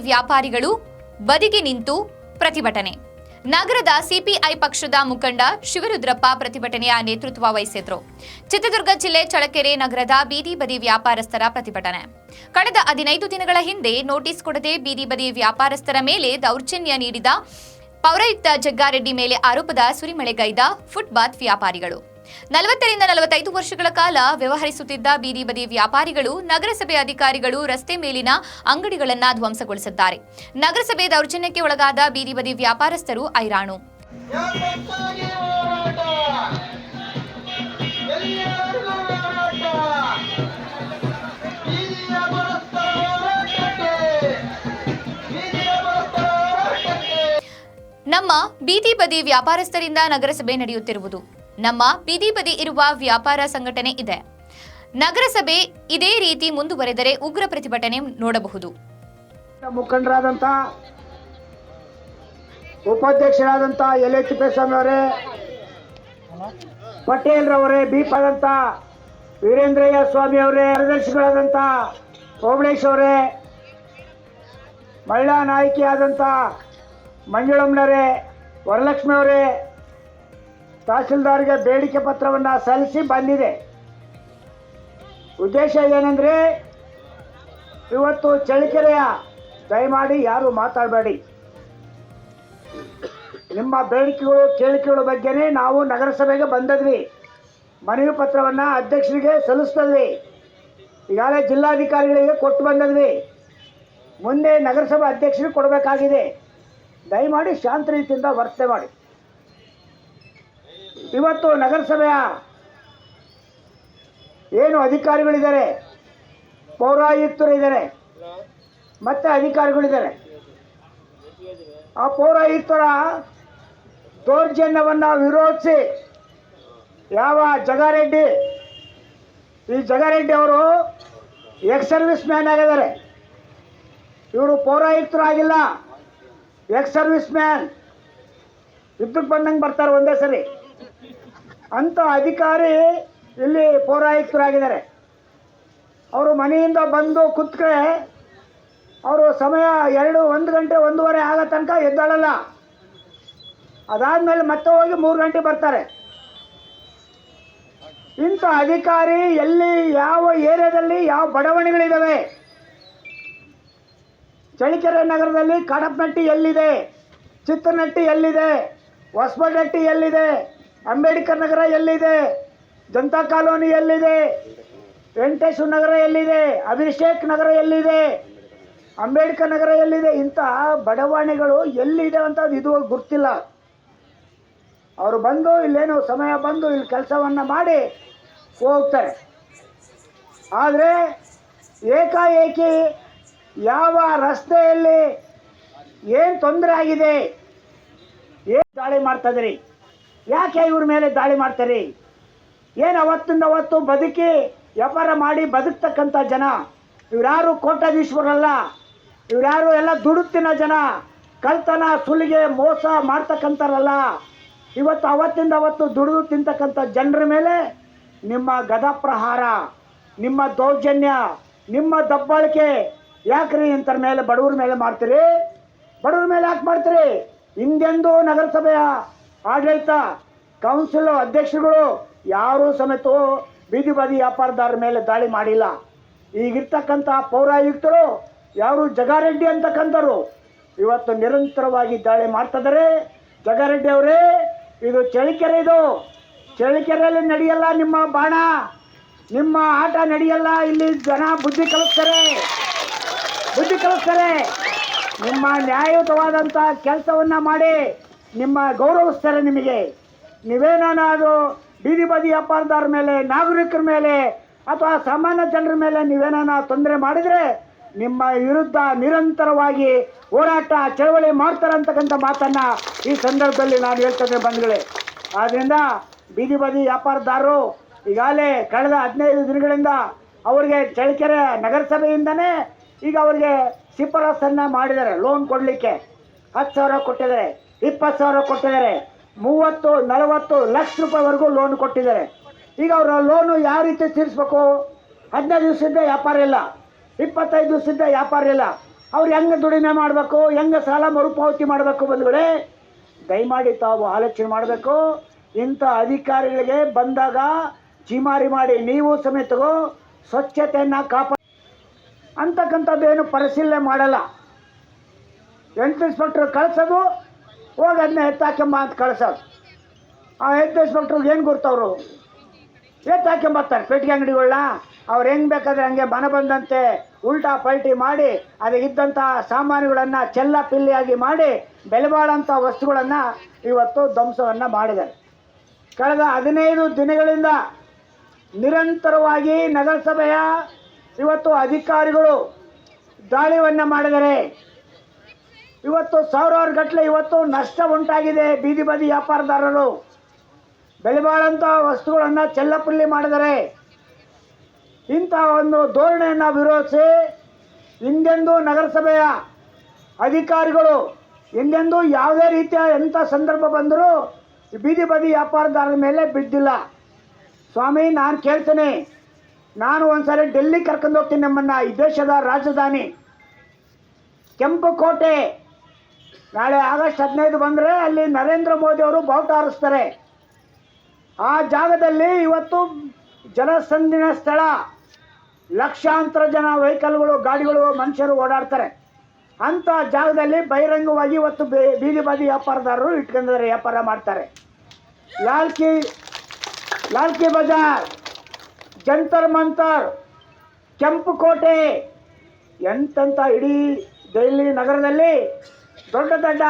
ವ್ಯಾಪಾರಿಗಳು ಬದಿಗೆ ನಿಂತು ಪ್ರತಿಭಟನೆ. ನಗರದ ಸಿಪಿಐ ಪಕ್ಷದ ಮುಖಂಡ ಶಿವರುದ್ರಪ್ಪ ಪ್ರತಿಭಟನೆಯ ನೇತೃತ್ವ ವಹಿಸಿದ್ರು. ಚಿತ್ರದುರ್ಗ ಜಿಲ್ಲೆ ಚಳಕೆರೆ ನಗರದ ಬೀದಿ ಬದಿ ವ್ಯಾಪಾರಸ್ಥರ ಪ್ರತಿಭಟನೆ. ಕಳೆದ ಹದಿನೈದು ದಿನಗಳ ಹಿಂದೆ ನೋಟಿಸ್ ಕೊಡದೆ ಬೀದಿ ಬದಿ ವ್ಯಾಪಾರಸ್ಥರ ಮೇಲೆ ದೌರ್ಜನ್ಯ ನೀಡಿದ ಪೌರಾಯುಕ್ತ ಜಗ್ಗಾರೆಡ್ಡಿ ಮೇಲೆ ಆರೋಪದ ಸುರಿಮಳೆಗೈದ ಫುಟ್ಪಾತ್ ವ್ಯಾಪಾರಿಗಳು. ನಲವತ್ತರಿಂದ ನಲವತ್ತೈದು ವರ್ಷಗಳ ಕಾಲ ವ್ಯವಹರಿಸುತ್ತಿದ್ದ ಬೀದಿ ಬದಿ ವ್ಯಾಪಾರಿಗಳು, ನಗರಸಭೆ ಅಧಿಕಾರಿಗಳು ರಸ್ತೆ ಮೇಲಿನ ಅಂಗಡಿಗಳನ್ನ ಧ್ವಂಸಗೊಳಿಸಿದ್ದಾರೆ. ನಗರಸಭೆ ದೌರ್ಜನ್ಯಕ್ಕೆ ಒಳಗಾದ ಬೀದಿ ಬದಿ ವ್ಯಾಪಾರಸ್ಥರು ಐರಾಣು ನಮ್ಮ ಬೀದಿ ಬದಿ ವ್ಯಾಪಾರಸ್ಥರಿಂದ ನಗರಸಭೆ ನಡೆಯುತ್ತಿರುವುದು. ನಮ್ಮ ಬೀದಿ ಬದಿ ಇರುವ ವ್ಯಾಪಾರ ಸಂಘಟನೆ ಇದೆ. ನಗರಸಭೆ ಇದೇ ರೀತಿ ಮುಂದುವರೆದರೆ ಉಗ್ರ ಪ್ರತಿಭಟನೆ ನೋಡಬಹುದು. ಮುಖಂಡರಾದಂಥ ಉಪಾಧ್ಯಕ್ಷರಾದಂಥ ಎಲ್ ಎಚ್ ಅವರೇ, ಪಟೇಲ್ ರವರೇ ಬೀಪಾದಂಥ ವೀರೇಂದ್ರಯ್ಯ ಸ್ವಾಮಿ ಅವರೇ ಕಾರ್ಯದರ್ಶಿಗಳಾದಂಥ ಓಬಳೇಶ್ ಅವರೇ, ಮಹಿಳಾ ನಾಯಕಿಯಾದಂಥ ಮಂಜುಳಮ್ಮನವರೇ ವರಲಕ್ಷ್ಮಿ ಅವರೇ ತಹಸೀಲ್ದಾರ್ಗೆ ಬೇಡಿಕೆ ಪತ್ರವನ್ನು ಸಲ್ಲಿಸಿ ಬಂದಿದೆ. ಉದ್ದೇಶ ಏನಂದರೆ, ಇವತ್ತು ಚಳ್ಳಕೆರೆಯ ದಯಮಾಡಿ ಯಾರು ಮಾತಾಡಬೇಡಿ. ನಿಮ್ಮ ಬೇಡಿಕೆಗಳು, ಕೇಳಿಕೆಗಳ ಬಗ್ಗೆನೇ ನಾವು ನಗರಸಭೆಗೆ ಬಂದದ್ವಿ. ಮನವಿ ಪತ್ರವನ್ನು ಅಧ್ಯಕ್ಷರಿಗೆ ಸಲ್ಲಿಸ್ತದ್ವಿ. ಈಗಾಗಲೇ ಜಿಲ್ಲಾಧಿಕಾರಿಗಳಿಗೆ ಕೊಟ್ಟು ಬಂದದ್ವಿ. ಮುಂದೆ ನಗರಸಭೆ ಅಧ್ಯಕ್ಷರಿಗೆ ಕೊಡಬೇಕಾಗಿದೆ. ದಯಮಾಡಿ ಶಾಂತ ರೀತಿಯಿಂದ ವರ್ತನೆ ಮಾಡಿ. ಇವತ್ತು ನಗರಸಭೆಯ ಏನು ಅಧಿಕಾರಿಗಳಿದ್ದಾರೆ? ಪೌರಾಯುಕ್ತರು ಇದ್ದಾರೆ. ಮತ್ತೆ ಅಧಿಕಾರಿಗಳಿದ್ದಾರೆ. ಆ ಪೌರಾಯುಕ್ತರ ದೌರ್ಜನ್ಯವನ್ನು ವಿರೋಧಿಸಿ ಯಾವ ಜಗಾರೆಡ್ಡಿ, ಈ ಜಗಾರೆಡ್ಡಿ ಅವರು ಎಕ್ಸ್ ಸರ್ವಿಸ್ ಮ್ಯಾನ್ ಆಗಿದ್ದಾರೆ. ಇವರು ಪೌರಾಯುಕ್ತರು ಆಗಿಲ್ಲ ಎಕ್ಸ್ ಸರ್ವಿಸ್ ಮ್ಯಾನ್ ಯುದ್ಧಕ್ಕೆ ಬಂದಂಗೆ ಬರ್ತಾರೆ ಒಂದೇ ಸರಿ. ಅಂಥ ಅಧಿಕಾರಿ ಇಲ್ಲಿ ಪೌರಾಯುಕ್ತರಾಗಿದ್ದಾರೆ. ಅವರು ಮನೆಯಿಂದ ಬಂದು ಕುತ್ಕರೆ ಅವರು ಸಮಯ ಎರಡು, ಒಂದು ಗಂಟೆ, ಒಂದೂವರೆ ಆಗೋ ತನಕ ಎದ್ದಾಳಲ್ಲ. ಅದಾದಮೇಲೆ ಮತ್ತೆ ಹೋಗಿ ಮೂರು ಗಂಟೆ ಬರ್ತಾರೆ. ಇಂಥ ಅಧಿಕಾರಿ ಎಲ್ಲಿ, ಯಾವ ಏರಿಯಾದಲ್ಲಿ, ಯಾವ ಬಡಾವಣೆಗಳಿದ್ದಾವೆ ಚಳಿಕೆರೆ ನಗರದಲ್ಲಿ ಕಡಪನಟ್ಟಿ ಎಲ್ಲಿದೆ? ಚಿತ್ರನಟ್ಟಿ ಎಲ್ಲಿದೆ? ಹೊಸಬನಟ್ಟಿ ಎಲ್ಲಿದೆ? ಅಂಬೇಡ್ಕರ್ ನಗರ ಎಲ್ಲಿದೆ? ಜನತಾ ಕಾಲೋನಿ ಎಲ್ಲಿದೆ? ವೆಂಕಟೇಶ್ವರ ನಗರ ಎಲ್ಲಿದೆ? ಅಭಿಷೇಕ್ ನಗರ ಎಲ್ಲಿದೆ? ಅಂಬೇಡ್ಕರ್ ನಗರ ಎಲ್ಲಿದೆ? ಇಂಥ ಬಡವಾಣಿಗಳು ಎಲ್ಲಿದೆ ಅಂತ ಇದು ಗೊತ್ತಿಲ್ಲ. ಅವರು ಬಂದು ಇಲ್ಲೇನು ಸಮಯ ಬಂದು ಇಲ್ಲಿ ಕೆಲಸವನ್ನು ಮಾಡಿ ಹೋಗ್ತಾರೆ. ಆದರೆ ಏಕಾಏಕಿ ಯಾವ ರಸ್ತೆಯಲ್ಲಿ ಏನು ತೊಂದರೆ ಆಗಿದೆ? ಏನು ದಾಳಿ ಮಾಡ್ತಾಯಿದ್ರಿ ಯಾಕೆ ಇವ್ರ ಮೇಲೆ ದಾಳಿ ಮಾಡ್ತಾರೆ? ಏನು ಅವತ್ತಿಂದ ಅವತ್ತು ಬದುಕಿ ವ್ಯಾಪಾರ ಮಾಡಿ ಬದುಕ್ತಕ್ಕಂಥ ಜನ? ಇವರ್ಯಾರು ಕೋಟಾಧೀಶ್ವರಲ್ಲ ಇವರ್ಯಾರು ಎಲ್ಲ ದುಡುತ್ತಿನ ಜನ. ಕಳ್ತನ, ಸುಲಿಗೆ, ಮೋಸ ಮಾಡ್ತಕ್ಕಂಥರಲ್ಲ ಇವತ್ತು ಅವತ್ತಿಂದ ಅವತ್ತು ದುಡಿದು ತಿಂತಕ್ಕಂಥ ಜನರ ಮೇಲೆ ನಿಮ್ಮ ಗದಪ್ರಹಾರ, ನಿಮ್ಮ ದೌರ್ಜನ್ಯ, ನಿಮ್ಮ ದಬ್ಬಾಳಿಕೆ ಯಾಕ್ರಿ ಇಂಥರ ಮೇಲೆ ಬಡವ್ರ ಮೇಲೆ ಮಾಡ್ತೀರಿ? ಬಡವ್ರ ಮೇಲೆ ಯಾಕೆ ಮಾಡ್ತೀರಿ? ಹಿಂದೆಂದು ನಗರಸಭೆಯ ಆಡಳಿತ ಕೌನ್ಸಿಲ್ ಅಧ್ಯಕ್ಷರುಗಳು ಯಾರೂ ಸಮೇತ ಬೀದಿ ಬದಿ ವ್ಯಾಪಾರದಾರರ ಮೇಲೆ ದಾಳಿ ಮಾಡಿಲ್ಲ. ಈಗಿರ್ತಕ್ಕಂಥ ಪೌರಾಯುಕ್ತರು ಯಾರು ಜಗಾರೆಡ್ಡಿ ಅಂತಕ್ಕಂಥವ್ರು, ಇವತ್ತು ನಿರಂತರವಾಗಿ ದಾಳಿ ಮಾಡ್ತಿದ್ದಾರೆ ಜಗಾರೆಡ್ಡಿ ಅವರೇ, ಇದು ಚಳಿಕೆರೆ ಇದು. ಚಳಿಕೆರೆಯಲ್ಲಿ ನಡೆಯಲ್ಲ ನಿಮ್ಮ ಬಾಣ. ನಿಮ್ಮ ಆಟ ನಡೆಯಲ್ಲ, ಇಲ್ಲಿ ಜನ ಬುದ್ಧಿ ಕಲಿಸ್ತಾರೆ. ಬುದ್ಧಿ ಕಲಿಸ್ತಾರೆ. ನಿಮ್ಮ ನ್ಯಾಯಯುತವಾದಂಥ ಕೆಲಸವನ್ನು ಮಾಡಿ. ನಿಮ್ಮ ಗೌರವಿಸ್ತಾರೆ ನಿಮಗೆ. ನೀವೇನಾದ್ರು ಬೀದಿ ಬದಿ ವ್ಯಾಪಾರದಾರ ಮೇಲೆ, ನಾಗರಿಕರ ಮೇಲೆ ಅಥವಾ ಸಾಮಾನ್ಯ ಜನರ ಮೇಲೆ ನೀವೇನಾನ ತೊಂದರೆ ಮಾಡಿದರೆ ನಿಮ್ಮ ವಿರುದ್ಧ ನಿರಂತರವಾಗಿ ಹೋರಾಟ, ಚಳವಳಿ ಮಾಡ್ತಾರೆ ಅಂತಕ್ಕಂಥ ಮಾತನ್ನು ಈ ಸಂದರ್ಭದಲ್ಲಿ ನಾನು ಹೇಳ್ತೇನೆ ಬಂಧುಗಳೇ. ಆದ್ದರಿಂದ ಬೀದಿ ಬದಿ ವ್ಯಾಪಾರದಾರರು ಈಗಾಗಲೇ ಕಳೆದ ಹದಿನೈದು ದಿನಗಳಿಂದ ಅವರಿಗೆ ಚಳ್ಳಕೆರೆ ನಗರಸಭೆಯಿಂದನೇ ಈಗ ಅವರಿಗೆ ಶಿಫಾರಸನ್ನು ಮಾಡಿದ್ದಾರೆ ಲೋನ್ ಕೊಡಲಿಕ್ಕೆ. ಹತ್ತು ಸಾವಿರ ಕೊಟ್ಟಿದ್ದಾರೆ. ಇಪ್ಪತ್ತು ಸಾವಿರ ಕೊಟ್ಟಿದ್ದಾರೆ. ಮೂವತ್ತು, ನಲವತ್ತು ಲಕ್ಷ ರೂಪಾಯಿವರೆಗೂ ಲೋನ್ ಕೊಟ್ಟಿದ್ದಾರೆ. ಈಗ ಅವರ ಲೋನು ಯಾವ ರೀತಿ ತೀರಿಸ್ಬೇಕು? ಹದಿನೈದು ದಿವಸದಿಂದ ವ್ಯಾಪಾರ ಇಲ್ಲ. ಇಪ್ಪತ್ತೈದು ದಿವಸದಿಂದ ವ್ಯಾಪಾರ ಇಲ್ಲ. ಅವ್ರು ಹೆಂಗೆ ದುಡಿಮೆ ಮಾಡಬೇಕು? ಹೆಂಗೆ ಸಾಲ ಮರುಪಾವತಿ ಮಾಡಬೇಕು ಬಂಧುಗಳೇ? ದಯಮಾಡಿ ತಾವು ಆಲೋಚನೆ ಮಾಡಬೇಕು. ಇಂಥ ಅಧಿಕಾರಿಗಳಿಗೆ ಬಂದಾಗ ಚಿಮಾರಿ ಮಾಡಿ ನೀವು ಸಮೇತಗೂ ಸ್ವಚ್ಛತೆಯನ್ನು ಕಾಪಾ ಅಂತಕ್ಕಂಥದ್ದು ಏನು ಪರಿಶೀಲನೆ ಮಾಡಲ್ಲ. ಎಂಟು ಇನ್ಸ್ಪೆಕ್ಟ್ರ್ ಕಳ್ಸೋದು ಹೋಗಿ ಅದನ್ನ ಎತ್ತಾಕೆಂಬ ಅಂತ ಕಳ್ಸೋದು ಆ ಹೆಡ್ ಇನ್ಸ್ಪೆಕ್ಟ್ರಿಗೆ ಏನು ಗುರ್ತವ್ರು? ಎತ್ತಾಕೆಂಬತ್ತಾರೆ ಪೆಟ್ಟಿಗೆ ಅಂಗಡಿಗಳನ್ನ ಅವ್ರು ಹೆಂಗೆ ಬೇಕಾದ್ರೆ ಹಂಗೆ ಮನ ಬಂದಂತೆ ಉಲ್ಟಾ ಪಲ್ಟಿ ಮಾಡಿ ಅದಕ್ಕಿದ್ದಂಥ ಸಾಮಾನುಗಳನ್ನು ಚೆಲ್ಲ ಪಿಲ್ಲಿಯಾಗಿ ಮಾಡಿ ಬೆಲೆ ಬಾಳಂಥ ವಸ್ತುಗಳನ್ನು ಇವತ್ತು ಧ್ವಂಸವನ್ನು ಮಾಡಿದ್ದಾರೆ. ಕಳೆದ ಹದಿನೈದು ದಿನಗಳಿಂದ ನಿರಂತರವಾಗಿ ನಗರಸಭೆಯ ಇವತ್ತು ಅಧಿಕಾರಿಗಳು ದಾಳಿಯನ್ನು ಮಾಡಿದ್ದಾರೆ. ಇವತ್ತು ಸಾವಿರಾರು ಗಟ್ಟಲೆ ಇವತ್ತು ನಷ್ಟ ಉಂಟಾಗಿದೆ ಬೀದಿ ಬದಿ ವ್ಯಾಪಾರದಾರರು. ಬೆಲೆ ಬಾಳಂಥ ವಸ್ತುಗಳನ್ನು ಚೆಲ್ಲಪುಲ್ಲಿ ಮಾಡಿದರೆ ಇಂಥ ಒಂದು ಧೋರಣೆಯನ್ನು ವಿರೋಧಿಸಿ ಹಿಂದೆಂದೂ ನಗರಸಭೆಯ ಅಧಿಕಾರಿಗಳು, ಹಿಂದೆಂದೂ ಯಾವುದೇ ರೀತಿಯ ಎಂಥ ಸಂದರ್ಭ ಬಂದರೂ ಬೀದಿ ಬದಿ ವ್ಯಾಪಾರದಾರರ ಮೇಲೆ ಬಿದ್ದಿಲ್ಲ. ಸ್ವಾಮಿ, ನಾನು ಕೇಳ್ತೇನೆ. ನಾನು ಒಂದ್ಸರಿ ಡೆಲ್ಲಿ ಕರ್ಕೊಂಡು ಹೋಗ್ತೀನಿ ನಮ್ಮನ್ನು, ಈ ದೇಶದ ರಾಜಧಾನಿ. ಕೆಂಪು ಕೋಟೆ ನಾಳೆ ಆಗಸ್ಟ್ ಹದಿನೈದು ಬಂದರೆ ಅಲ್ಲಿ ನರೇಂದ್ರ ಮೋದಿ ಅವರು ಬಾವುಟ ಹಾರಿಸ್ತಾರೆ. ಆ ಜಾಗದಲ್ಲಿ ಇವತ್ತು ಜನಸಂದಿನ ಸ್ಥಳ. ಲಕ್ಷಾಂತರ ಜನ ವೆಹಿಕಲ್ಗಳು, ಗಾಡಿಗಳು, ಮನುಷ್ಯರು ಓಡಾಡ್ತಾರೆ. ಅಂಥ ಜಾಗದಲ್ಲಿ ಬಹಿರಂಗವಾಗಿ ಇವತ್ತು ಬೀದಿ ಬಾದಿ ವ್ಯಾಪಾರದಾರರು ಇಟ್ಕೊಂಡಿದ್ದಾರೆ, ವ್ಯಾಪಾರ ಮಾಡ್ತಾರೆ. ಲಾಲ್ಕಿ ಲಾಲ್ಕಿ ಬಜಾರ್, ಜಂತರ್ ಮಂತರ್, ಕೆಂಪು ಕೋಟೆ ಎಂತಂಥ ಇಡೀ ದೆಹಲಿ ನಗರದಲ್ಲಿ ದೊಡ್ಡ ದೊಡ್ಡ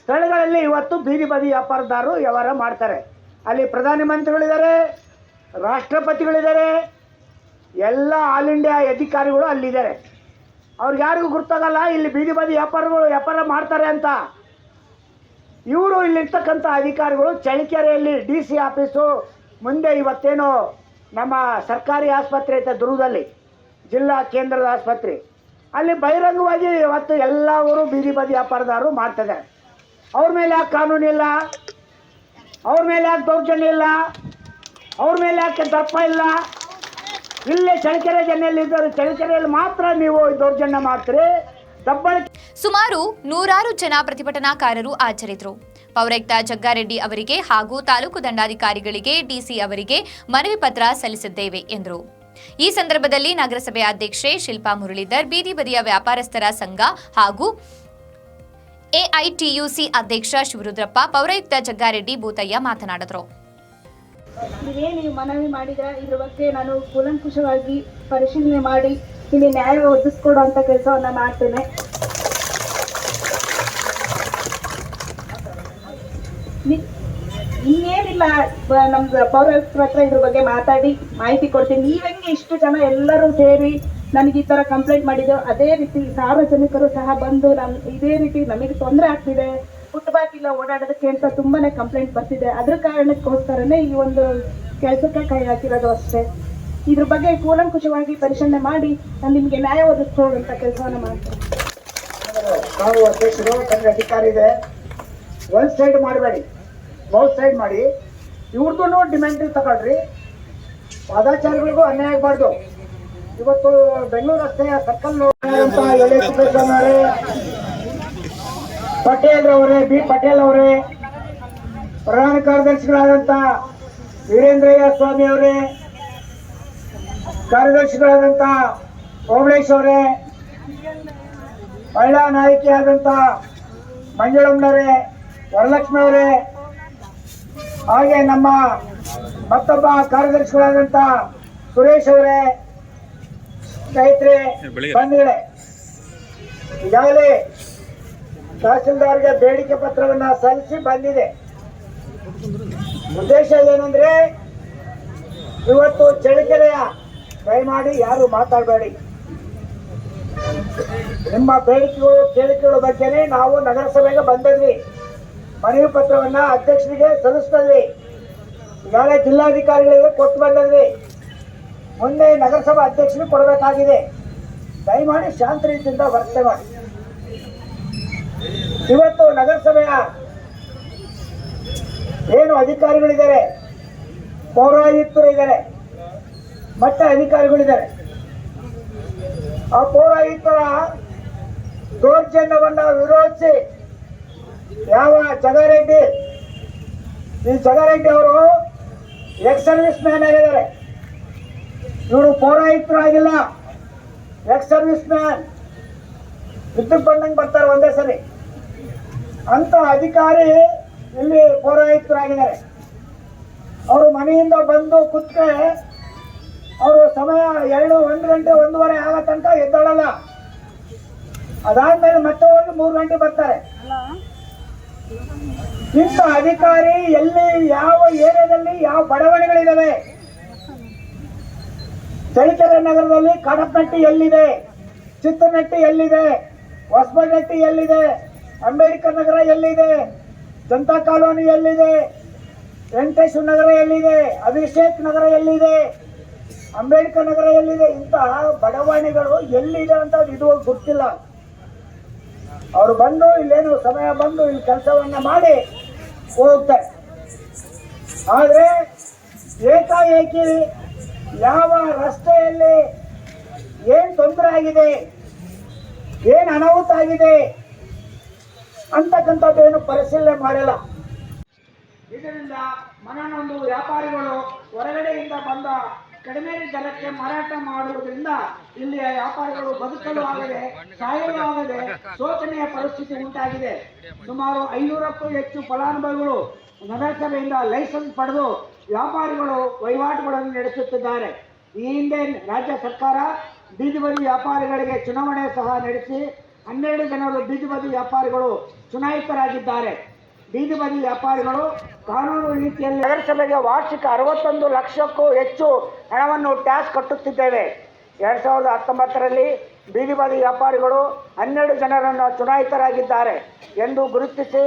ಸ್ಥಳಗಳಲ್ಲಿ ಇವತ್ತು ಬೀದಿ ಬದಿ ವ್ಯಾಪಾರದಾರರು ವ್ಯವಹಾರ ಮಾಡ್ತಾರೆ. ಅಲ್ಲಿ ಪ್ರಧಾನಿ ಮಂತ್ರಿಗಳಿದ್ದಾರೆ ರಾಷ್ಟ್ರಪತಿಗಳಿದ್ದಾರೆ, ಎಲ್ಲ ಆಲ್ ಇಂಡಿಯಾ ಅಧಿಕಾರಿಗಳು ಅಲ್ಲಿದ್ದಾರೆ. ಅವ್ರಿಗೆ ಯಾರಿಗೂ ಗೊತ್ತಾಗಲ್ಲ ಇಲ್ಲಿ ಬೀದಿ ಬದಿ ವ್ಯಾಪಾರಗಳು ವ್ಯಾಪಾರ ಮಾಡ್ತಾರೆ ಅಂತ. ಇವರು ಇಲ್ಲಿರ್ತಕ್ಕಂಥ ಅಧಿಕಾರಿಗಳು ಚಳ್ಳಕೆರೆಯಲ್ಲಿ ಡಿ ಸಿ ಆಫೀಸು, ಮುಂದೆ ಇವತ್ತೇನು ನಮ್ಮ ಸರ್ಕಾರಿ ಆಸ್ಪತ್ರೆ ಐತೆ ದುರ್ಗದಲ್ಲಿ, ಜಿಲ್ಲಾ ಕೇಂದ್ರದ ಆಸ್ಪತ್ರೆ. ಅಲ್ಲಿ ಬಹಿರಂಗವಾಗಿ ಇವತ್ತು ಎಲ್ಲವರು ಬೀದಿ ಬದಿ ವ್ಯಾಪಾರದಾರರು ಮಾಡ್ತಿದ್ದಾರೆ. ಅವ್ರ ಮೇಲೆ ಯಾಕೆ ಕಾನೂನು ಇಲ್ಲ? ಅವ್ರ ಮೇಲೆ ಯಾಕೆ ದೌರ್ಜನ್ಯ ಇಲ್ಲ? ಅವ್ರ ಮೇಲೆ ಯಾಕೆ ದಪ್ಪ ಇಲ್ಲ? ಇಲ್ಲೇ ಚಳ್ಳಕೆರೆ ಜನೆಯಲ್ಲಿದ್ದರು ಚಳಕೆರೆಯಲ್ಲಿ ಮಾತ್ರ ನೀವು ದೌರ್ಜನ್ಯ ಮಾಡ್ತೀರಿ. ದಬ್ಬಳಿಕೆ ಸುಮಾರು ನೂರಾರು ಜನ ಪ್ರತಿಭಟನಾಕಾರರು ಆಚರಿದ್ರು ಪೌರಾಯುಕ್ತ ಜಗ್ಗಾರೆಡ್ಡಿ ಅವರಿಗೆ ಹಾಗೂ ತಾಲೂಕು ದಂಡಾಧಿಕಾರಿಗಳಿಗೆ, ಡಿಸಿ ಅವರಿಗೆ ಮನವಿ ಪತ್ರ ಸಲ್ಲಿಸಿದ್ದೇವೆ ಎಂದರು. ಈ ಸಂದರ್ಭದಲ್ಲಿ ನಗರಸಭೆ ಅಧ್ಯಕ್ಷೆ ಶಿಲ್ಪಾ ಮುರಳೀಧರ್, ಬೀದಿ ಬದಿಯ ವ್ಯಾಪಾರಸ್ಥರ ಸಂಘ ಹಾಗೂ ಎಐಟಿಯುಸಿ ಅಧ್ಯಕ್ಷ ಶಿವರುದ್ರಪ್ಪ, ಪೌರಾಯುಕ್ತ ಜಗ್ಗಾರೆಡ್ಡಿ ಭೂತಯ್ಯ ಮಾತನಾಡಿದರು. ನೀವೇನು ನೀವು ಮನವಿ ಮಾಡಿದ್ರ ಇದ್ರ ಬಗ್ಗೆ ನಾನು ಕೂಲಂಕುಷವಾಗಿ ಪರಿಶೀಲನೆ ಮಾಡಿ, ಇಲ್ಲಿ ನ್ಯಾಯ ಒದಗಿಸ್ಕೊಡುವಂತ ಕೆಲಸವನ್ನ ಮಾಡ್ತೇನೆ. ನಮ್ದು ಪೌರಾಯುಕ್ತರ ಹತ್ರ ಇದ್ರ ಬಗ್ಗೆ ಮಾತಾಡಿ, ಮಾಹಿತಿ ಕೊಡ್ತೀನಿ. ನೀವೆಂಗೆ ಇಷ್ಟು ಜನ ಎಲ್ಲರೂ ಸೇರಿ ನನಗೆ ಈ ತರ ಕಂಪ್ಲೇಂಟ್ ಮಾಡಿದ್ರು ಅದೇ ರೀತಿ ಸಾರ್ವಜನಿಕರು ಸಹ ಬಂದು ನಮ್, ಇದೇ ರೀತಿ ನಮಗೆ ತೊಂದರೆ ಆಗ್ತಿದೆ. ಫುಟ್ಪಾತ್ ಇಲ್ಲ ಓಡಾಡೋದಕ್ಕೆ ಅಂತ ತುಂಬಾನೇ ಕಂಪ್ಲೇಂಟ್ ಬರ್ತಿದೆ. ಅದ್ರ ಕಾರಣಕ್ಕೋಸ್ಕರನೇ ಈ ಒಂದು ಕೆಲಸಕ್ಕೆ ಕೈ ಹಾಕಿರೋದು ಅಷ್ಟೇ. ಇದ್ರ ಬಗ್ಗೆ ಕೂಲಂಕುಷವಾಗಿ ಪರಿಶೀಲನೆ ಮಾಡಿ, ನಾನು ನಿಮಗೆ ನ್ಯಾಯ ಒದಗಿಸೋದಂತ ಕೆಲಸವನ್ನ ಮಾಡ್ತೀನಿ. ನಾವು ಅಧ್ಯಕ್ಷರು ಅಧಿಕಾರಿ ಇದೆ ಒನ್ ಸೈಡ್ ಮಾಡಬೇಡಿ. ಸೈಡ್ ಮಾಡಿ. ಇವ್ರದ್ದು ಡಿಮ್ಯಾಂಡ್ ತಗೊಳ್ರಿ. ಪಾದಾಚಾರಿಗಳಿಗೂ ಅನ್ಯಾಯ ಆಗಬಾರ್ದು. ಇವತ್ತು ಬೆಂಗಳೂರು ರಸ್ತೆಯ ಸರ್ಕಲ್ ಪಟೇಲ್ ಅವರೇ ಬಿ ಪಟೇಲ್ ಅವರೇ, ಪ್ರಧಾನ ಕಾರ್ಯದರ್ಶಿಗಳಾದಂಥ ವೀರೇಂದ್ರಯ್ಯ ಸ್ವಾಮಿ ಅವರೇ ಕಾರ್ಯದರ್ಶಿಗಳಾದಂಥ ಓಬಳೇಶ್ ಅವರೇ, ಮಹಿಳಾ ನಾಯಕಿಯಾದಂತ ಮಂಜುಳಮ್ಮನವರೇ ವರಲಕ್ಷ್ಮಿ ಅವರೇ ಹಾಗೆ ನಮ್ಮ ಮತ್ತೊಬ್ಬ ಕಾರ್ಯದರ್ಶಿಗಳಾದಂಥ ಸುರೇಶ್ ಅವರೇ ಸ್ನೇಹಿತರೆ ಬಂದಿದೆ ಈಗಾಗಲೇ ತಹಸೀಲ್ದಾರ್ಗೆ ಬೇಡಿಕೆ ಪತ್ರವನ್ನ ಸಲ್ಲಿಸಿ ಬಂದಿದೆ. ಉದ್ದೇಶ ಏನಂದ್ರೆ ಇವತ್ತು ಚಳಿಕೆರೆಯ ಮಾಡಿ ಯಾರು ಮಾತಾಡಬೇಡಿ. ನಿಮ್ಮ ಬೇಡಿಕೆಗಳು ಕೇಳಿಕೆಗಳ ಬಗ್ಗೆನೇ ನಾವು ನಗರಸಭೆಗೆ ಬಂದಿದ್ವಿ. ಮನವಿ ಪತ್ರವನ್ನ ಅಧ್ಯಕ್ಷರಿಗೆ ಸಲ್ಲಿಸ್ತದ್ವಿ ಈಗಾಗಲೇ ಜಿಲ್ಲಾಧಿಕಾರಿಗಳಿಗೆ ಕೊಟ್ಟು ಬಂದದ್ವಿ. ಮೊನ್ನೆ ನಗರಸಭಾ ಅಧ್ಯಕ್ಷರಿಗೆ ಕೊಡಬೇಕಾಗಿದೆ. ದಯಮಾಡಿ ಶಾಂತ ರೀತಿಯಿಂದ ವರ್ತನೆ ಮಾಡಿ. ಇವತ್ತು ನಗರಸಭೆಯ ಏನು ಅಧಿಕಾರಿಗಳಿದ್ದಾರೆ? ಪೌರಾಯುಕ್ತರು ಇದ್ದಾರೆ. ಮಟ್ಟ ಅಧಿಕಾರಿಗಳಿದ್ದಾರೆ. ಆ ಪೌರಾಯುಕ್ತರ ದೌರ್ಜನ್ಯವನ್ನು ವಿರೋಧಿಸಿ ಯಾವ ಜಗಾರೆಡ್ಡಿ? ಈ ಜಗಾರೆಡ್ಡಿ ಅವರು ಎಕ್ಸ್ ಸರ್ವಿಸ್ ಮ್ಯಾನ್ ಆಗಿದ್ದಾರೆ. ಇವರು ಪೌರಾಯುಕ್ತರು ಆಗಿಲ್ಲ. ಎಕ್ಸ್ ಸರ್ವಿಸ್ ಮ್ಯಾನ್ ವಿದ್ಯುತ್ ಬಂದಂಗೆ ಬರ್ತಾರೆ ಒಂದೇ ಸರಿ. ಅಂತ ಅಧಿಕಾರಿ ಇಲ್ಲಿ ಪೌರಾಯುಕ್ತರಾಗಿದ್ದಾರೆ. ಅವರು ಮನೆಯಿಂದ ಬಂದು ಕುತ್ರೆ ಅವರು ಸಮಯ ಎರಡು, ಒಂದು ಗಂಟೆ, ಒಂದೂವರೆ ಆಗೋ ತನಕ ಎದ್ದಾಡಲ್ಲ ಅದಾದ್ಮೇಲೆ ಮತ್ತೆ ಹೋಗಿ ಮೂರು ಗಂಟೆ ಬರ್ತಾರೆ. ಇಂಥ ಅಧಿಕಾರಿ ಎಲ್ಲಿ, ಯಾವ ಏರಿಯಾದಲ್ಲಿ ಯಾವ ಬಡಾವಣೆಗಳಿದ್ದಾವೆ ಚಳಿಕೆರೆ ನಗರದಲ್ಲಿ ಕಡಪನಟ್ಟಿ ಎಲ್ಲಿದೆ? ಚಿತ್ರನಟ್ಟಿ ಎಲ್ಲಿದೆ? ಹೊಸಬನಟ್ಟಿ ಎಲ್ಲಿದೆ? ಅಂಬೇಡ್ಕರ್ ನಗರ ಎಲ್ಲಿದೆ? ಜನತಾ ಕಾಲೋನಿ ಎಲ್ಲಿದೆ? ವೆಂಕಟೇಶ್ವರ ನಗರ ಎಲ್ಲಿದೆ? ಅಭಿಷೇಕ್ ನಗರ ಎಲ್ಲಿದೆ? ಅಂಬೇಡ್ಕರ್ ನಗರ ಎಲ್ಲಿದೆ? ಇಂತಹ ಬಡವಾಣಿಗಳು ಎಲ್ಲಿದೆ ಅಂತ ಇದು ಗೊತ್ತಿಲ್ಲ. ಅವರು ಬಂದು ಇಲ್ಲೇನು ಸಮಯ ಬಂದು ಇಲ್ಲಿ ಕೆಲಸವನ್ನ ಮಾಡಿ ಹೋಗ್ತಾರೆ. ಆದರೆ ಏಕಾಏಕಿ ಯಾವ ರಸ್ತೆಯಲ್ಲಿ ಏನು ತೊಂದರೆ ಆಗಿದೆ, ಏನು ಅನಾಹುತ ಆಗಿದೆ ಅಂತಕ್ಕಂಥದ್ದೇನು ಪರಿಶೀಲನೆ ಮಾಡಿಲ್ಲ. ಇದರಿಂದ ಮನನೊಂದು ವ್ಯಾಪಾರಿಗಳು ಹೊರಗಡೆಯಿಂದ ಬಂದ ಕಡಿಮೆ ದರಕ್ಕೆ ಮಾರಾಟ ಮಾಡುವುದರಿಂದ ಇಲ್ಲಿಯ ವ್ಯಾಪಾರಿಗಳು ಬದುಕಲು ಆಗದೆ, ಸಾಯಲು ಆಗದೆ ಶೋಚನೆಯ ಪರಿಸ್ಥಿತಿ ಉಂಟಾಗಿದೆ. ಸುಮಾರು ಐನೂರಕ್ಕೂ ಹೆಚ್ಚು ಫಲಾನುಭವಿಗಳು ನಗರಸಭೆಯಿಂದ ಲೈಸೆನ್ಸ್ ಪಡೆದು ವ್ಯಾಪಾರಿಗಳು ವಹಿವಾಟುಗಳನ್ನು ನಡೆಸುತ್ತಿದ್ದಾರೆ. ಈ ಹಿಂದೆ ರಾಜ್ಯ ಸರ್ಕಾರ ಬೀದಿ ಬದಿ ವ್ಯಾಪಾರಿಗಳಿಗೆ ಚುನಾವಣೆ ಸಹ ನಡೆಸಿ ಹನ್ನೆರಡು ಜನರು ಬೀದಿ ಬದಿ ವ್ಯಾಪಾರಿಗಳು ಚುನಾಯಿತರಾಗಿದ್ದಾರೆ. ಬೀದಿ ಬದಿ ವ್ಯಾಪಾರಿಗಳು ಕಾನೂನು ರೀತಿಯಲ್ಲಿ ನಗರಸಭೆಗೆ ವಾರ್ಷಿಕ ಅರವತ್ತೊಂದು ಲಕ್ಷಕ್ಕೂ ಹೆಚ್ಚು ಹಣವನ್ನು ಟ್ಯಾಕ್ಸ್ ಕಟ್ಟುತ್ತಿದ್ದೇವೆ. ಎರಡು ಸಾವಿರದ ಹತ್ತೊಂಬತ್ತರಲ್ಲಿ ಬೀದಿ ಬದಿ ವ್ಯಾಪಾರಿಗಳು ಹನ್ನೆರಡು ಜನರನ್ನು ಚುನಾಯಿತರಾಗಿದ್ದಾರೆ ಎಂದು ಗುರುತಿಸಿ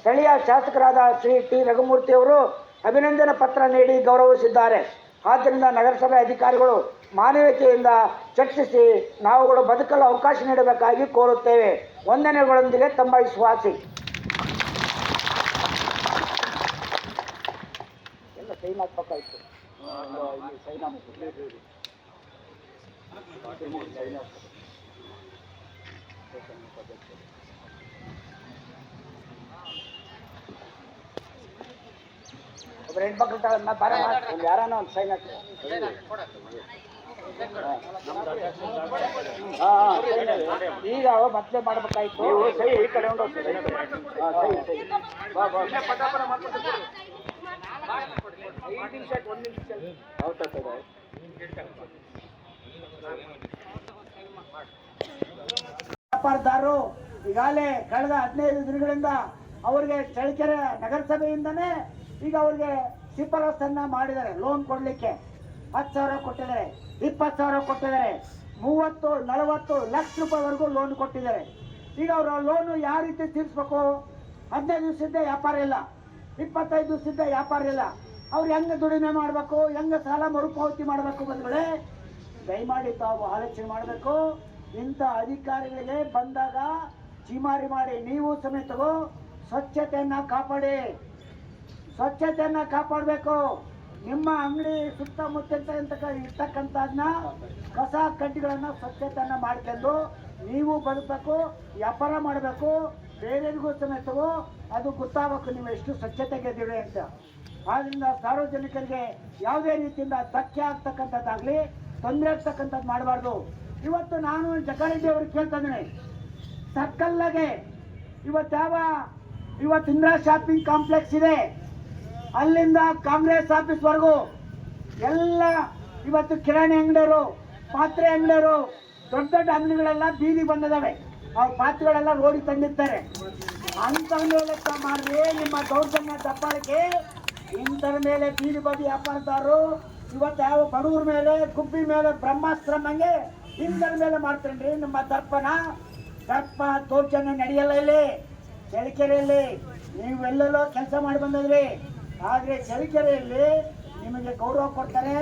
ಸ್ಥಳೀಯ ಶಾಸಕರಾದ ಶ್ರೀ ಟಿ. ರಘುಮೂರ್ತಿಯವರು ಅಭಿನಂದನಾ ಪತ್ರ ನೀಡಿ ಗೌರವಿಸಿದ್ದಾರೆ. ಆದ್ದರಿಂದ ನಗರಸಭೆ ಅಧಿಕಾರಿಗಳು ಮಾನವೀಯತೆಯಿಂದ ಚರ್ಚಿಸಿ ನಾವುಗಳು ಬದುಕಲು ಅವಕಾಶ ನೀಡಬೇಕಾಗಿ ಕೋರುತ್ತೇವೆ. ವಂದನೆಗಳೊಂದಿಗೆ ತಮ್ಮ ವಿಶ್ವಾಸಿ ಸೈನ್ ಹಾಕ್ಬೇಕಾಯ್ತು ಇಲ್ಲಿ ಸೈನ್ ಹಾಕ್ಬೇಕು. ಒಬ್ರು ಹೆಣ್ಮಕ್ಳು ತಗೊಂಡ್ ಬರ ಒಂದು ಯಾರನ್ನ ಒಂದು ಸೈನ್ ಹಾಕಿ ಸೈನ್. ಈಗ ಮತ್ತೆ ಮಾಡ್ಬೇಕಾಯ್ತು ನೀವು ಸೈ ಈ ಕಡೆ ಒಂದು ಸೈ. ಹಾ, ಸೈ, ಸೈ. ಬಾ, ಬಾ. ವ್ಯಾಪಾರದಾರರು ಈಗಾಗಲೇ ಕಳೆದ ಹದಿನೈದು ದಿನಗಳಿಂದ ಅವರಿಗೆ ಚಳ್ಳಕೆರೆ ನಗರಸಭೆಯಿಂದನೇ ಈಗ ಅವ್ರಿಗೆ ಶಿಫಾರಸನ್ನ ಮಾಡಿದ್ದಾರೆ. ಲೋನ್ ಕೊಡ್ಲಿಕ್ಕೆ ಹತ್ತು ಸಾವಿರ ಕೊಟ್ಟಿದ್ದಾರೆ. ಇಪ್ಪತ್ತು ಸಾವಿರ ಕೊಟ್ಟಿದ್ದಾರೆ. ಮೂವತ್ತು, ನಲವತ್ತು ಲಕ್ಷ ರೂಪಾಯಿವರೆಗೂ ಲೋನ್ ಕೊಟ್ಟಿದ್ದಾರೆ. ಈಗ ಅವರ ಲೋನು ಯಾವ ರೀತಿ ತೀರಿಸ್ಬೇಕು? ಹದಿನೈದು ದಿವಸದ ವ್ಯಾಪಾರ ಇಲ್ಲ. ಇಪ್ಪತ್ತೈದು ದಿವಸದ ವ್ಯಾಪಾರ ಇಲ್ಲ ಅವ್ರು ಹೆಂಗೆ ದುಡಿಮೆ ಮಾಡಬೇಕು, ಹೆಂಗೆ ಸಾಲ ಮರುಪಾವತಿ ಮಾಡಬೇಕು ಬಂದ್ಮೇಲೆ, ದಯಮಾಡಿ ತಾವು ಆಲೋಚನೆ ಮಾಡಬೇಕು. ಇಂಥ ಅಧಿಕಾರಿಗಳಿಗೆ ಬಂದಾಗ ಚಿಮಾರಿ ಮಾಡಿ, ನೀವು ಸಮೇತವು ಸ್ವಚ್ಛತೆಯನ್ನು ಕಾಪಾಡಿ. ಸ್ವಚ್ಛತೆಯನ್ನು ಕಾಪಾಡಬೇಕು. ನಿಮ್ಮ ಅಂಗಡಿ ಸುತ್ತಮುತ್ತ ಇರ್ತಕ್ಕಂಥದನ್ನ ಕಸ ಕಡ್ಡಿಗಳನ್ನ ಸ್ವಚ್ಛತೆಯನ್ನು ಮಾಡ್ಕೊಂಡು ನೀವು ಬದುಕಬೇಕು, ವ್ಯಾಪಾರ ಮಾಡಬೇಕು. ಬೇರೆಯವ್ರಿಗೂ ಸಮೇತವೋ ಅದು ಗೊತ್ತಾಗಬೇಕು ನೀವು ಎಷ್ಟು ಸ್ವಚ್ಛತೆಗಿದ್ದೀರಿ ಅಂತ. ಆದ್ರಿಂದ ಸಾರ್ವಜನಿಕರಿಗೆ ಯಾವುದೇ ರೀತಿಯಿಂದ ಧಕ್ಕೆ ಆಗ್ತಕ್ಕಂಥದ್ದಾಗ್ಲಿ, ತೊಂದರೆ ಆಗ್ತಕ್ಕಂಥದ್ದು ಮಾಡಬಾರ್ದು. ಇವತ್ತು ನಾನು ಜಕಾರೆಡ್ಡಿ ಅವ್ರಿಗೆ ಕೇಳ್ತಿದ್ದೀನಿ ಸರ್ಕಲ್ಲಾಗೆ ಇವತ್ತು ಯಾವ, ಇವತ್ತು ಇಂದಿರಾ ಶಾಪಿಂಗ್ ಕಾಂಪ್ಲೆಕ್ಸ್ ಇದೆ. ಅಲ್ಲಿಂದ ಕಾಂಗ್ರೆಸ್ ಆಫೀಸ್ವರೆಗೂ ಎಲ್ಲ ಇವತ್ತು ಕಿರಾಣಿ ಅಂಗಡಿಯವರು, ಪಾತ್ರೆ ಅಂಗಡಿಯವರು ದೊಡ್ಡ ದೊಡ್ಡ ಅಂಗಡಿಗಳೆಲ್ಲ ಬೀದಿ ಬಂದಿದ್ದಾವೆ. ಅವ್ರ ಪಾತ್ರಗಳೆಲ್ಲ ನೋಡಿ ತಂದಿರ್ತಾರೆ. ಅಂತ ಲೆಕ್ಕ ಮಾಡ್ರಿ, ನಿಮ್ಮ ದೌರ್ಜನ್ಯ ದಬ್ಬಾಳಿಕೆ ಇಂಥರ ಮೇಲೆ ಬೀದಿ ಬದಿ ವ್ಯಾಪಾರದಾರರು ಇವತ್ತು ಯಾವ ಬಡವ್ರ ಮೇಲೆ, ಗುಬ್ಬಿ ಮೇಲೆ ಬ್ರಹ್ಮಾಸ್ತ್ರ ಮಂಗೆ ಇಂಥರ ಮೇಲೆ ಮಾಡ್ತೇನ್ರಿ ನಿಮ್ಮ ದರ್ಪಣ? ದರ್ಪ ದೌರ್ಜನ್ಯ ನಡೆಯಲ್ಲ ಇಲ್ಲಿ ಚಳಿಕೆರೆಯಲ್ಲಿ ನೀವು ಎಲ್ಲೆಲ್ಲೋ ಕೆಲಸ ಮಾಡಿ ಬಂದದ್ರಿ. ಆದ್ರೆ ಚಳಿಕೆರೆಯಲ್ಲಿ ನಿಮಗೆ ಗೌರವ ಕೊಡ್ತಾರೆ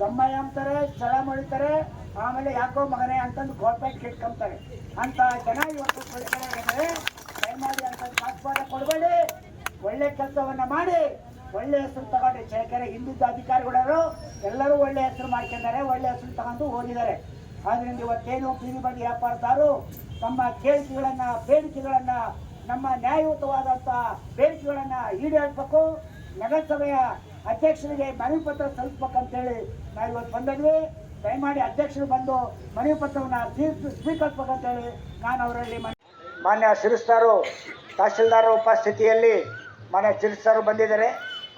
ದಮ್ಮಯ್ಯ ಅಂತಾರೆ ಮಾಡಿತಾರೆ. ಆಮೇಲೆ ಯಾಕೋ ಮಗನೇ ಅಂತಂದು ಗೋರ್ಮೆಂಟ್ ಕೆಟ್ಕೊಂತಾರೆ ಅಂತ ಜನ ಇವತ್ತು ಕೊಡ್ತಾರೆ ದಯಮಾಡಿ ಅಂತ ಆಸ್ಪಾದ ಕೊಡಬೇಡಿ. ಒಳ್ಳೆ ಕೆಲಸವನ್ನ ಮಾಡಿ. ಒಳ್ಳೆ ಹೆಸರು ತಗೊಂಡು ಚೇಕರೆ ಹಿಂದಿದ್ದ ಅಧಿಕಾರಿಗಳರು ಎಲ್ಲರೂ ಒಳ್ಳೆ ಹೆಸರು ಮಾಡ್ಕೊಂಡಾರೆ ಒಳ್ಳೆ ಹೆಸರು ತಗೊಂಡು ಹೋಗಿದ್ದಾರೆ ಆದ್ರಿಂದ ಇವತ್ತೇನು ಬೀದಿ ಬದಿ ವ್ಯಾಪಾರದಾರು ತಮ್ಮ ಕೇಳಿಕೆಗಳನ್ನ, ಬೇಡಿಕೆಗಳನ್ನ, ನಮ್ಮ ನ್ಯಾಯಯುತವಾದಂಥ ಬೇಡಿಕೆಗಳನ್ನ ಈಡೇರಿಸಬೇಕು ನಗರಸಭೆಯ ಅಧ್ಯಕ್ಷರಿಗೆ ಮನವಿ ಪತ್ರ ಸಲ್ಲಿಸ್ಬೇಕಂತೇಳಿ ನಾವು ಇವತ್ತು ಬಂದಿದ್ವಿ. ದಯಮಾಡಿ ಅಧ್ಯಕ್ಷರು ಬಂದು ಮನವಿ ಪತ್ರವನ್ನು ಸ್ವೀಕರಿಸ್ಬೇಕಂತೇಳಿ ನಾನು ಅವರಲ್ಲಿ ಮನವಿ ಮಾನ್ಯ ಶಿರಸ್ತಾರು ತಹಸೀಲ್ದಾರ್ ಉಪಸ್ಥಿತಿಯಲ್ಲಿ ಮಾನ್ಯ ಶಿರಸ್ತಾರು ಬಂದಿದ್ದಾರೆ.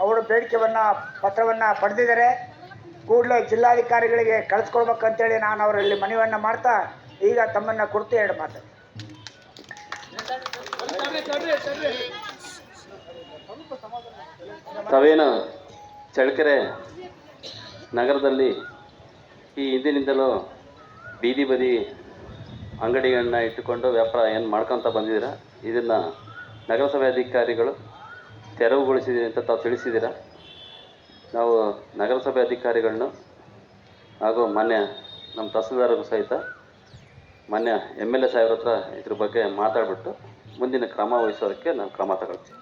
ಅವರು ಬೇಡಿಕೆಯನ್ನು ಪತ್ರವನ್ನು ಪಡೆದಿದ್ದಾರೆ. ಕೂಡಲೇ ಜಿಲ್ಲಾಧಿಕಾರಿಗಳಿಗೆ ಕಳಿಸ್ಕೊಡ್ಬೇಕಂತೇಳಿ ನಾನು ಅವರಲ್ಲಿ ಮನವಿಯನ್ನು ಮಾಡ್ತಾ ಈಗ ತಮ್ಮನ್ನು ಕುರಿತು ಎರಡು ಮಾತು. ತವೇನ ಚಳ್ಳಕೆರೆ ನಗರದಲ್ಲಿ ಈ ಹಿಂದಿನಿಂದಲೂ ಬೀದಿ ಬದಿ ಅಂಗಡಿಗಳನ್ನ ಇಟ್ಟುಕೊಂಡು ವ್ಯಾಪಾರ ಏನು ಮಾಡ್ಕೊತ ಬಂದಿದ್ದೀರಾ? ಇದನ್ನು ನಗರಸಭೆ ಅಧಿಕಾರಿಗಳು ತೆರವುಗೊಳಿಸಿದ್ದೀರಿ ಅಂತ ತಾವು ತಿಳಿಸಿದ್ದೀರಾ? ನಾವು ನಗರಸಭೆ ಅಧಿಕಾರಿಗಳನ್ನು ಹಾಗೂ ಮಾನ್ಯ ನಮ್ಮ ತಹಸೀಲ್ದಾರರು ಸಹಿತ ಮಾನ್ಯ ಎಂ ಎಲ್ ಎ ಸಾಹೇಬ್ರ ಹತ್ರ ಇದ್ರ ಬಗ್ಗೆ ಮಾತಾಡಿಬಿಟ್ಟು ಮುಂದಿನ ಕ್ರಮ ವಹಿಸೋದಕ್ಕೆ ನಾವು ಕ್ರಮ ತಗೊಳ್ತೀವಿ.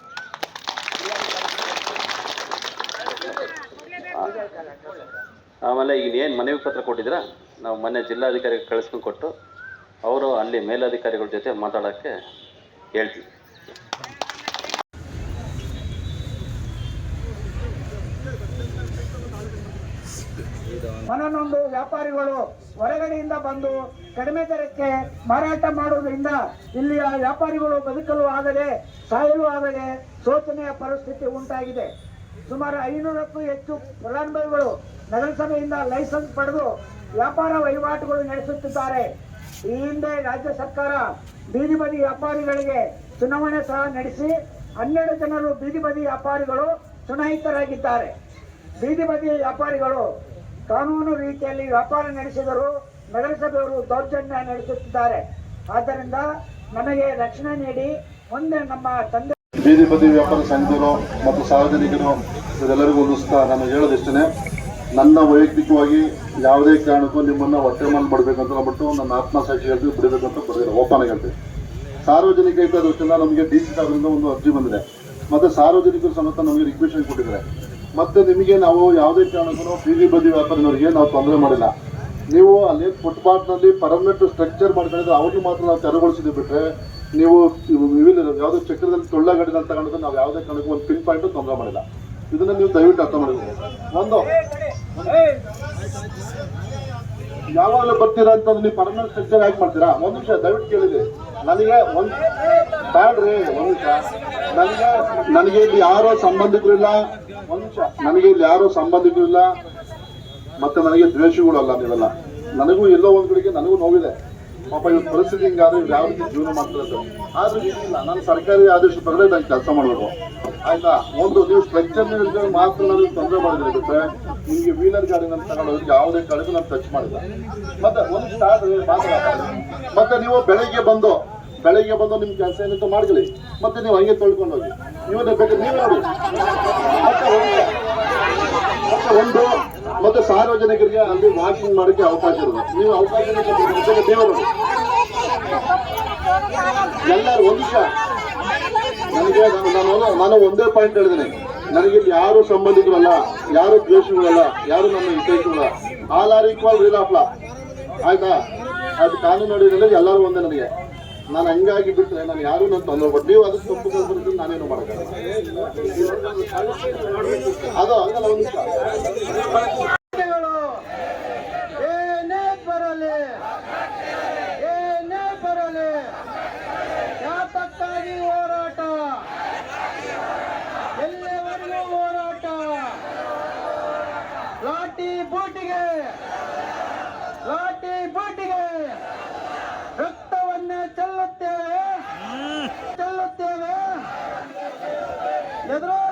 ಆಮೇಲೆ ಏನು ಮನವಿ ಪತ್ರ ಕೊಟ್ಟಿದ್ದೀರಾ? ನಾವು ಮೊನ್ನೆ ಜಿಲ್ಲಾಧಿಕಾರಿಗೆ ಕಳಿಸ್ಕೊಂಡು ಕೊಟ್ಟು ಅವರು ಅಲ್ಲಿ ಮೇಲಧಿಕಾರಿಗಳ ಜೊತೆ ಮಾತಾಡೋಕ್ಕೆ ಹೇಳ್ತೀವಿ. ಮನನೊಂದು ವ್ಯಾಪಾರಿಗಳು ಹೊರಗಡೆಯಿಂದ ಬಂದು ಕಡಿಮೆ ದರಕ್ಕೆ ಮಾರಾಟ ಮಾಡುವುದರಿಂದ ಇಲ್ಲಿಯ ವ್ಯಾಪಾರಿಗಳು ಬದುಕಲು ಆಗದೆ, ಸಾಯಲು ಆಗದೆ ಶೋಚನೆಯ ಪರಿಸ್ಥಿತಿ ಉಂಟಾಗಿದೆ. ಸುಮಾರು ಐನೂರಕ್ಕೂ ಹೆಚ್ಚು ಫಲಾನುಭವಿಗಳು ನಗರಸಭೆಯಿಂದ ಲೈಸೆನ್ಸ್ ಪಡೆದು ವ್ಯಾಪಾರ ವಹಿವಾಟುಗಳು ನಡೆಸುತ್ತಿದ್ದಾರೆ. ಈ ಹಿಂದೆ ರಾಜ್ಯ ಸರ್ಕಾರ ಬೀದಿ ಬದಿ ವ್ಯಾಪಾರಿಗಳಿಗೆ ಚುನಾವಣೆ ಸಹ ನಡೆಸಿ ಹನ್ನೆರಡು ಜನರು ಬೀದಿ ಬದಿ ವ್ಯಾಪಾರಿಗಳು ಚುನಾಯಿತರಾಗಿದ್ದಾರೆ. ಬೀದಿ ಬದಿ ವ್ಯಾಪಾರಿಗಳು ಕಾನೂನು ರೀತಿಯಲ್ಲಿ ವ್ಯಾಪಾರ ನಡೆಸಿದರು ನಗರಸಭೆಯವರು ದೌರ್ಜನ್ಯ ನಡೆಸುತ್ತಿದ್ದಾರೆ. ಆದ್ದರಿಂದ ನಮಗೆ ರಕ್ಷಣೆ ನೀಡಿ ಮುಂದೆ ನಮ್ಮ ತಂದೆ ಬೀದಿ ಬದಿ ವ್ಯಾಪಾರ ಸಂಘದವರು ಮತ್ತು ಸಾರ್ವಜನಿಕರು ಇದೆಲ್ಲರಿಗೂ ಒಂದು ನಾನು ಹೇಳೋದಿಷ್ಟೇ ನನ್ನ ವೈಯಕ್ತಿಕವಾಗಿ ಯಾವುದೇ ಕಾರಣಕ್ಕೂ ನಿಮ್ಮನ್ನ ಹೊಟ್ಟೆ ಮೇಲೆ ಬಿಡ್ಬೇಕಂತ ಅಂದ್ಬಿಟ್ಟು ನನ್ನ ಆತ್ಮಸಾಕ್ಷಿ ಹೇಳ್ತೀವಿ, ಬಿಡಬೇಕಂತ ಬರೆದಿಲ್ಲ ಓಪನ್ ಆಗಿ ಹೇಳ್ತೀವಿ. ಸಾರ್ವಜನಿಕ ಹಿತದೃಷ್ಟಿಯಿಂದ ನಮಗೆ ಡಿ ಸಿ ಸಾಹೇಬರಿಂದ ಒಂದು ಅರ್ಜಿ ಬಂದಿದೆ. ಮತ್ತೆ ಸಾರ್ವಜನಿಕರು ಸಮೇತ ನಮಗೆ ರಿಕ್ವೆಷನ್ ಕೊಟ್ಟಿದ್ದಾರೆ. ಮತ್ತೆ ನಿಮಗೆ ನಾವು ಯಾವುದೇ ಕಾರಣಕ್ಕೂ ಬೀದಿ ಬದಿ ವ್ಯಾಪಾರಿನವರಿಗೆ ನಾವು ತೊಂದರೆ ಮಾಡಿಲ್ಲ. ನೀವು ಅಲ್ಲಿ ಫುಟ್ಪಾತ್ನಲ್ಲಿ ಪರ್ಮನೆಂಟ್ ಸ್ಟ್ರಕ್ಚರ್ ಮಾಡ್ಕೊಂಡಿದ್ರೆ ಅವ್ರಿಗೆ ಮಾತ್ರ ನಾವು ತೆರವುಗೊಳಿಸಿದ್ದು ಬಿಟ್ಟರೆ ನೀವು ಯಾವುದೇ ಚಕ್ರದಲ್ಲಿ ಟೊಳ್ಳ ತಗೊಂಡ್ರೆ ತಗೊಂಡು ನಾವು ಯಾವುದೇ ಕಾರಣಕ್ಕೂ ಒಂದು ಪಿನ್ ಪಾಯಿಂಟ್ ತೊಂದರೆ ಮಾಡಿಲ್ಲ. ಇದನ್ನ ನೀವು ದಯವಿಟ್ಟು ಅರ್ಥ ಮಾಡಬೇಕು ಒಂದು ಯಾವಾಗಲೂ ಬರ್ತೀರಾ ಅಂತ ನೀವು ಪರ್ಮನೆಂಟ್ ಸ್ಟ್ರಕ್ಚರ್ ಯಾಕೆ ಮಾಡ್ತೀರಾ? ಒಂದು ನಿಮಿಷ, ದಯವಿಟ್ಟು ಕೇಳಿದೆ. ನನಗೆ ಒಂದು ಬ್ಯಾಡ್ರಿ, ಒಂದು ನಿಮಿಷ. ನನಗೆ ನನಗೆ ಇಲ್ಲಿ ಯಾರೋ ಸಂಬಂಧಿಕರು ಇಲ್ಲ. ಒಂದು ನಿಮಿಷ. ನನಗೆ ಇಲ್ಲಿ ಯಾರೋ ಸಂಬಂಧಿಕರು ಇಲ್ಲ. ಮತ್ತೆ ನನಗೆ ದ್ವೇಷಗಳು ಅಲ್ಲ ನೀವೆಲ್ಲ. ನನಗೂ ಎಲ್ಲೋ ಒಂದ್ ಕಡೆಗೆ ನನಗೂ ನೋವಿದೆ. ಪಾಪ ಇವ್ರ ಪರಿಸ್ಥಿತಿ ಹಿಂಗಾದ್ರೆ ಇವ್ರು ಯಾವ ರೀತಿ ಜೀವನ ಮಾಡ್ತಿರೋದು ಆದ್ರೂ ಏನಿಲ್ಲ. ನಾನು ಸರ್ಕಾರಿ ಆದೇಶ ಪ್ರಕಾರ ನಾನು ಕೆಲಸ ಮಾಡಬೇಕು. ಆಯ್ತಾ? ಒಂದು ನೀವು ಸ್ಟ್ರಕ್ಚರ್ ಮಾತ್ರ ನನಗೆ ತೊಂದರೆ ಮಾಡಿದ್ರೆ ನಿಮಗೆ ವೀಲರ್ ಗಾಡಿ ನಾನು ಯಾವುದೇ ಕಡೆಗೂ ನಾನು ಟಚ್ ಮಾಡಿಲ್ಲ. ಮತ್ತೆ ಒಂದು ಸ್ಟಾರ್ಟ್ ಮತ್ತೆ ನೀವು ಬೆಳಗ್ಗೆ ಬಂದು ಬೆಳಗ್ಗೆ ಬಂದು ನಿಮ್ಮ ಕೆಲಸ ಏನಂತ ಮಾಡ್ಕೊಳ್ಳಿ. ಮತ್ತೆ ನೀವು ಹಂಗೆ ತೊಳ್ಕೊಂಡು ಹೋಗಿ ಇವನ್ನ ಬೇಕಾದ್ರೆ ನೀವು ನೋಡಿ. ಮತ್ತೆ ಒಂದು- ಮತ್ತೆ ಸಾರ್ವಜನಿಕರಿಗೆ ಅಲ್ಲಿ ವಾಕಿಂಗ್ ಮಾಡೋಕ್ಕೆ ಅವಕಾಶ ಇರೋದು. ನೀವು ಅವಕಾಶ ದೇವರು. ಎಲ್ಲರೂ ಒಂದು ವಿಷಯ ನನಗೆ, ನಾನು- ನಾನು ನಾನು ಒಂದೇ ಪಾಯಿಂಟ್ ಹೇಳಿದ್ದೀನಿ. ನನಗೆ ಯಾರು ಸಂಬಂಧಿಕರಲ್ಲ, ಯಾರು ದ್ವೇಷಗಳಲ್ಲ, ಯಾರು ನಮ್ಮ ಹಿತೈಷಗಳಲ್ಲ. All are equal rule of law ಆಯ್ತಾ? ಅದು ಕಾನೂನು ನೋಡಿದ್ರೆ ಎಲ್ಲರೂ ಒಂದೇ ನನಗೆ. ನಾನು ಹಂಗಾಗಿ ಬಿಟ್ಟರೆ ನಾನು ಯಾರು ನಾನು ತೊಂದರೆ ಕೊಟ್ಟು ನೀವು ಅದಕ್ಕೆ ತಪ್ಪು ಕಲ್ಪಿದ್ರೆ ನಾನೇನು ಮಾಡೋಕ್ಕಾಗಲ್ಲ. ಅದು ಹಂಗಲ್ಲ, ಒಂದು 얘들아!